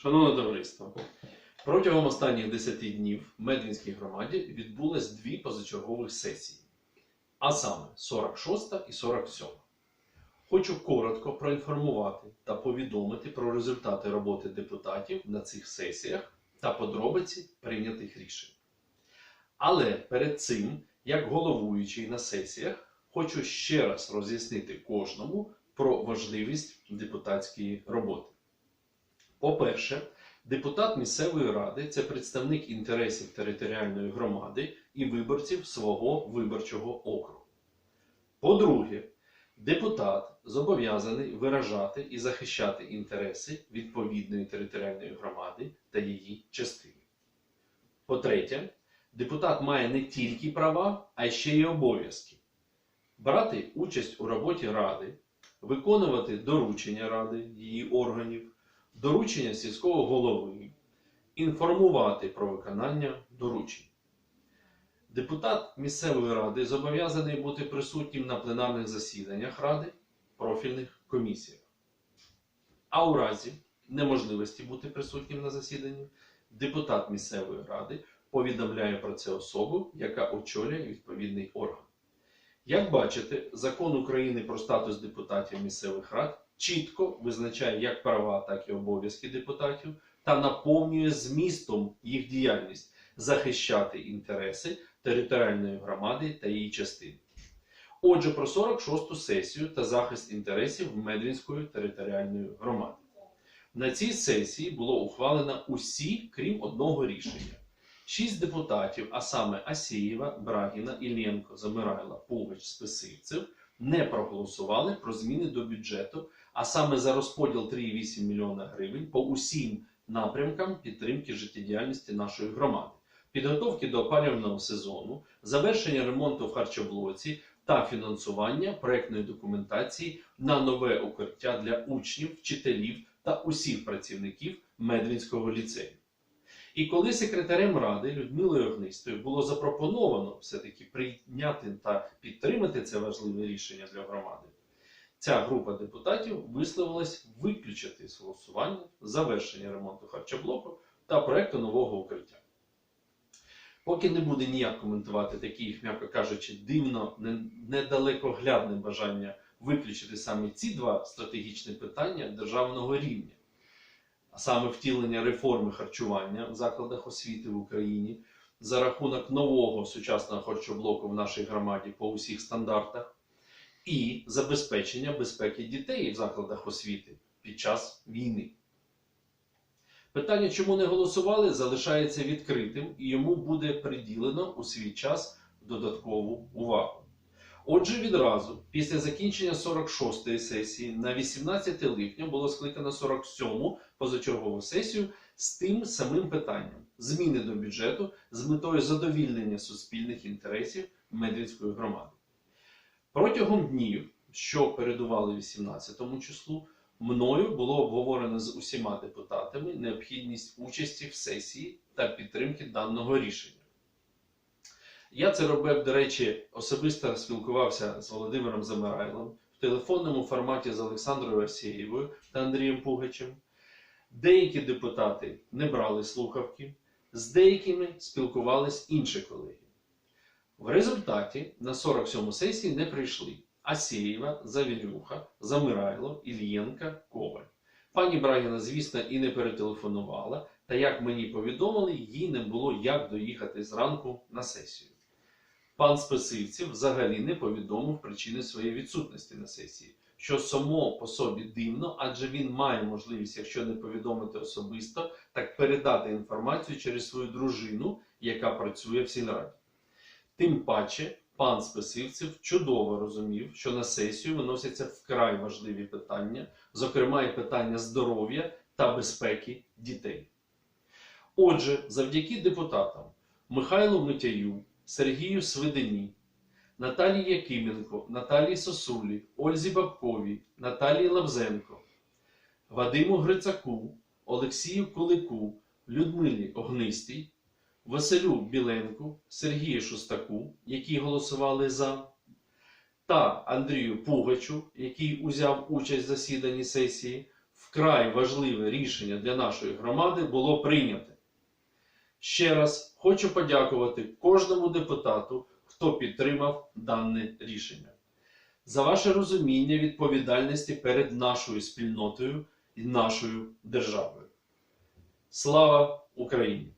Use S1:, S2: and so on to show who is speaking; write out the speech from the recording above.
S1: Шановне товариство, протягом останніх 10 днів в Медвінській громаді відбулось дві позачергових сесії, а саме 46 і 47. Хочу коротко проінформувати та повідомити про результати роботи депутатів на цих сесіях та подробиці прийнятих рішень. Але перед цим, як головуючий на сесіях, хочу ще раз роз'яснити кожному про важливість депутатської роботи. По-перше, депутат місцевої ради це представник інтересів територіальної громади і виборців свого виборчого округу. По-друге, депутат зобов'язаний виражати і захищати інтереси відповідної територіальної громади та її частини. По-третє, депутат має не тільки права, а ще й обов'язки брати участь у роботі ради, виконувати доручення ради, її органів доручення сільського голови, інформувати про виконання доручень. Депутат місцевої ради зобов'язаний бути присутнім на пленарних засіданнях ради, профільних комісіях. А у разі неможливості бути присутнім на засіданні, депутат місцевої ради повідомляє про це особу, яка очолює відповідний орган. Як бачите, закон України про статус депутатів місцевих рад чітко визначає як права, так і обов'язки депутатів та наповнює змістом їх діяльність захищати інтереси територіальної громади та її частин. Отже, про 46-ту сесію та захист інтересів Медвінської територіальної громади. На цій сесії було ухвалено усі, крім одного рішення. Шість депутатів, а саме Асієва, Брагіна, Іллєнко, Замирайла, Пугач, Списивцев, не проголосували про зміни до бюджету, а саме за розподіл 3,8 мільйона гривень по усім напрямкам підтримки життєдіяльності нашої громади, підготовки до опалювального сезону, завершення ремонту в харчоблоці та фінансування проектної документації на нове укриття для учнів, вчителів та усіх працівників Медвінського ліцею. І коли секретарем ради Людмилою Огнистою було запропоновано все-таки прийняти та підтримати це важливе рішення для громади, ця група депутатів висловилась виключити з голосування завершення ремонту харчоблоку та проекту нового укриття. Поки не буде ніяк коментувати такі, м'яко кажучи, дивно недалекоглядне бажання виключити саме ці два стратегічні питання державного рівня а саме втілення реформи харчування в закладах освіти в Україні за рахунок нового сучасного харчоблоку в нашій громаді по усіх стандартах, і забезпечення безпеки дітей в закладах освіти під час війни. Питання, чому не голосували, залишається відкритим і йому буде приділено у свій час додаткову увагу. Отже, відразу після закінчення 46-ї сесії на 18 липня було скликано 47-му позачергову сесію з тим самим питанням зміни до бюджету з метою задовільнення суспільних інтересів Медвінської громади. Протягом днів, що передували 18 числу, мною було обговорено з усіма депутатами необхідність участі в сесії та підтримки даного рішення. Я це робив, до речі, особисто спілкувався з Володимиром Замирайлом в телефонному форматі з Олександрою Асєєвою та Андрієм Пугачем. Деякі депутати не брали слухавки, з деякими спілкувались інші колеги. В результаті на 47 сесії не прийшли Асєєва, Завірюха, Замирайло, Ільєнка, Коваль. Пані Брагіна, звісно, і не перетелефонувала, та як мені повідомили, їй не було як доїхати зранку на сесію. Пан Списивців взагалі не повідомив причини своєї відсутності на сесії, що само по собі дивно, адже він має можливість, якщо не повідомити особисто, так передати інформацію через свою дружину, яка працює в сільраді. Тим паче, пан Списивцев чудово розумів, що на сесію виносяться вкрай важливі питання, зокрема і питання здоров'я та безпеки дітей. Отже, завдяки депутатам Михайлу Митяю, Сергію Свидині, Наталії Якименко, Наталії Сосулі, Ользі Бабковій, Наталії Лавзенко, Вадиму Грицаку, Олексію Кулику, Людмилі Огнистій, Василю Біленку, Сергію Шустаку, які голосували за, та Андрію Пугачу, який узяв участь в засіданні сесії, вкрай важливе рішення для нашої громади було прийнято. Ще раз хочу подякувати кожному депутату, хто підтримав дане рішення, за ваше розуміння відповідальності перед нашою спільнотою і нашою державою. Слава Україні!